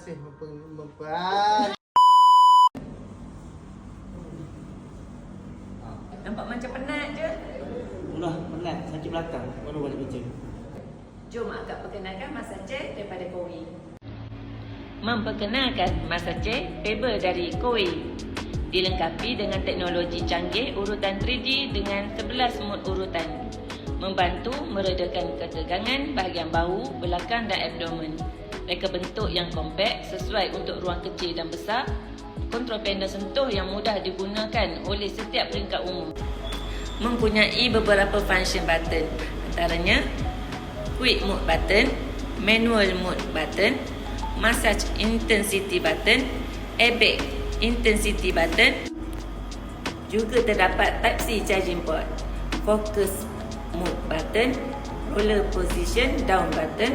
Masih memper- Nampak macam penat je. Udah, penat. Sakit belakang. Baru balik kerja. Jom akak perkenalkan Mas Aceh daripada Kowi. Memperkenalkan Mas Aceh, paper dari Kowi. Dilengkapi dengan teknologi canggih urutan 3D dengan 11 mod urutan. Membantu meredakan ketegangan bahagian bahu, belakang dan abdomen. Reka bentuk yang kompak sesuai untuk ruang kecil dan besar. Kontrol panel sentuh yang mudah digunakan oleh setiap peringkat umum. Mempunyai beberapa function button. Antaranya quick mode button, manual mode button, massage intensity button, airbag intensity button. Juga terdapat type C charging port, focus mode button, roller position down button,